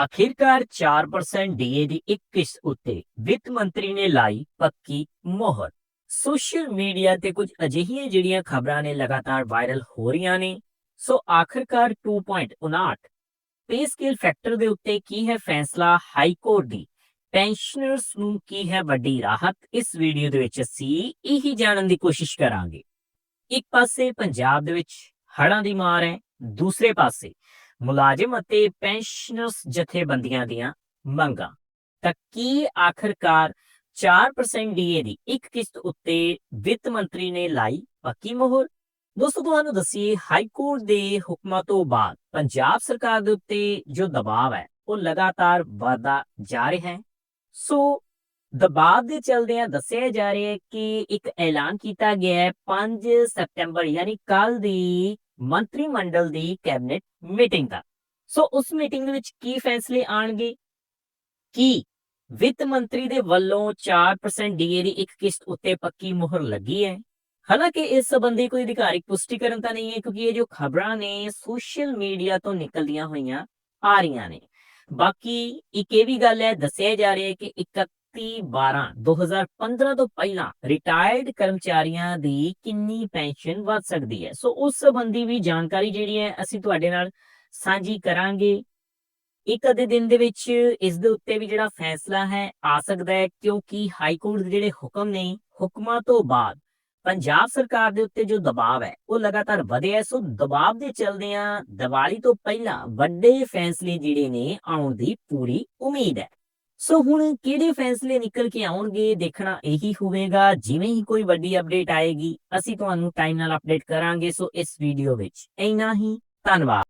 ਆਖਿਰਕਾਰ 4% ਡੀਏ ਦੀ ਇੱਕ ਕਿਸ਼ਤ ਉੱਤੇ ਵਿੱਤ ਮੰਤਰੀ ਨੇ ਲਾਈ ਪੱਕੀ ਮੋਹਰ ਸੋਸ਼ਲ ਮੀਡੀਆ ਤੇ ਕੁਝ ਅਜਿਹੀਆਂ ਜਿਹੜੀਆਂ ਖਬਰਾਂ ਨੇ ਲਗਾਤਾਰ ਵਾਇਰਲ ਹੋ ਰਹੀਆਂ ਨੇ ਸੋ ਆਖਿਰਕਾਰ 2.59 ਪੇ ਸਕੇਲ ਫੈਕਟਰ ਦੇ ਉੱਤੇ ਕੀ ਹੈ ਫੈਸਲਾ ਹਾਈ ਕੋਰਟ ਦੀ ਪੈਨਸ਼ਨਰਸ ਨੂੰ ਕੀ ਹੈ ਵੱਡੀ ਰਾਹਤ ਇਸ ਵੀਡੀਓ ਦੇ ਵਿੱਚ ਅਸੀਂ ਇਹੀ ਜਾਣਨ ਦੀ ਕੋਸ਼ਿਸ਼ ਕਰਾਂਗੇ ਇੱਕ ਪਾਸੇ ਪੰਜਾਬ ਦੇ ਵਿੱਚ ਹੜ੍ਹਾਂ ਦੀ ਮਾਰ ਹੈ ਦੂਸਰੇ ਪਾਸੇ ਮੁਲਾਜ਼ਮ ਅਤੇ ਪੈਨਸ਼ਨਰਸ ਜਥੇਬੰਦੀਆਂ ਦੀਆਂ ਮੰਗਾਂ। ਤਾਂ ਕੀ ਆਖਰਕਾਰ 4% ਡੀਏ ਦੀ ਇੱਕ ਕਿਸ਼ਤ ਉੱਤੇ ਵਿੱਤ ਮੰਤਰੀ ਨੇ ਲਾਈ ਪੱਕੀ ਮੋਹਰ? ਦੋਸਤੋ, ਤੁਹਾਨੂੰ ਦੱਸੀਏ, ਹਾਈ ਕੋਰਟ ਦੇ ਹੁਕਮਾਂ ਤੋਂ ਬਾਅਦ ਪੰਜਾਬ ਸਰਕਾਰ ਦੇ ਉੱਤੇ ਜੋ ਦਬਾਅ ਹੈ, ਉਹ ਲਗਾਤਾਰ ਵਧਦਾ ਜਾ ਰਿਹਾ ਹੈ। ਸੋ ਦਬਾਅ ਦੇ ਚਲਦਿਆਂ ਦੱਸਿਆ ਜਾ ਰਿਹਾ ਹੈ ਕਿ ਇੱਕ ਐਲਾਨ ਕੀਤਾ ਗਿਆ ਹੈ 5 ਸਤੰਬਰ ਯਾਨੀ ਕੱਲ ਦੀ ਮੰਤਰੀ ਮੰਡਲ ਦੀ ਕੈਬਨਿਟ ਮੀਟਿੰਗ ਦਾ। ਸੋ ਉਸ ਮੀਟਿੰਗ ਦੇ ਵਿੱਚ ਕੀ ਫੈਸਲੇ ਆਣਗੇ ਕੀ ਵਿੱਤ ਮੰਤਰੀ ਦੇ ਵੱਲੋਂ 4% ਡੀਏ ਦੀ ਇੱਕ ਕਿਸ਼ਤ ਉੱਤੇ ਪੱਕੀ ਮੁਹਰ ਲੱਗੀ ਹੈ? ਹਾਲਾਂਕਿ ਇਸ ਸੰਬੰਧੀ ਕੋਈ ਅਧਿਕਾਰਿਕ ਪੁਸ਼ਟੀਕਰਨ ਤਾਂ ਨਹੀਂ ਹੈ, ਕਿਉਂਕਿ ਇਹ ਜੋ ਖਬਰਾਂ ਨੇ ਸੋਸ਼ਲ ਮੀਡੀਆ ਤੋਂ ਨਿਕਲਦੀਆਂ ਹੋਈਆਂ ਆ ਰਹੀਆਂ ਨੇ। ਬਾਕੀ ਇੱਕ ਇਹ ਵੀ ਗੱਲ ਹੈ, ਦੱਸਿਆ ਜਾ ਰਿਹਾ ਹੈ ਕਿ 31 12 2015 ਤੋਂ ਪਹਿਲਾਂ ਰਿਟਾਇਰਡ ਕਰਮਚਾਰੀਆਂ ਦੀ ਕਿੰਨੀ ਪੈਨਸ਼ਨ ਵਧ ਸਕਦੀ ਹੈ? ਸੋ ਉਸ ਸੰਬੰਧੀ ਵੀ ਜਾਣਕਾਰੀ ਜਿਹੜੀ ਹੈ ਅਸੀਂ ਤੁਹਾਡੇ ਨਾਲ ਸਾਂਝੀ ਕਰਾਂਗੇ। ਇੱਕ ਅੱਧੇ ਦਿਨ ਦੇ ਵਿੱਚ ਇਸ ਦੇ ਉੱਤੇ ਵੀ ਜਿਹੜਾ ਫੈਸਲਾ ਹੈ, ਆ ਸਕਦਾ ਹੈ ਕਿਉਂਕਿ ਹਾਈ ਕੋਰਟ ਦੇ ਜਿਹੜੇ ਹੁਕਮ ਨੇ, ਹੁਕਮਾਂ ਤੋਂ ਬਾਅਦ ਪੰਜਾਬ ਸਰਕਾਰ ਦੇ ਉੱਤੇ ਜੋ ਦਬਾਅ ਹੈ, ਉਹ ਲਗਾਤਾਰ ਵਧਿਆ ਹੈ। ਸੋ ਦਬਾਅ ਦੇ ਚਲਦਿਆਂ ਦੀਵਾਲੀ ਤੋਂ ਪਹਿਲਾਂ ਵੱਡੇ ਫੈਸਲੇ ਜਿਹੜੇ ਨੇ ਆਉਣ ਦੀ ਪੂਰੀ ਉਮੀਦ ਹੈ। ਸੋ ਹੁਣ ਕਿਹੜੇ ਫੈਸਲੇ ਨਿਕਲ ਕੇ ਆਉਣਗੇ, ਦੇਖਣਾ ਇਹੀ ਹੋਵੇਗਾ। ਜਿਵੇਂ ਹੀ ਕੋਈ ਵੱਡੀ ਅਪਡੇਟ ਆਏਗੀ, ਅਸੀਂ ਤੁਹਾਨੂੰ ਟਾਈਮ ਨਾਲ ਅਪਡੇਟ ਕਰਾਂਗੇ। ਸੋ ਇਸ ਵੀਡੀਓ ਵਿੱਚ ਇੰਨਾ ਹੀ। ਧੰਨਵਾਦ।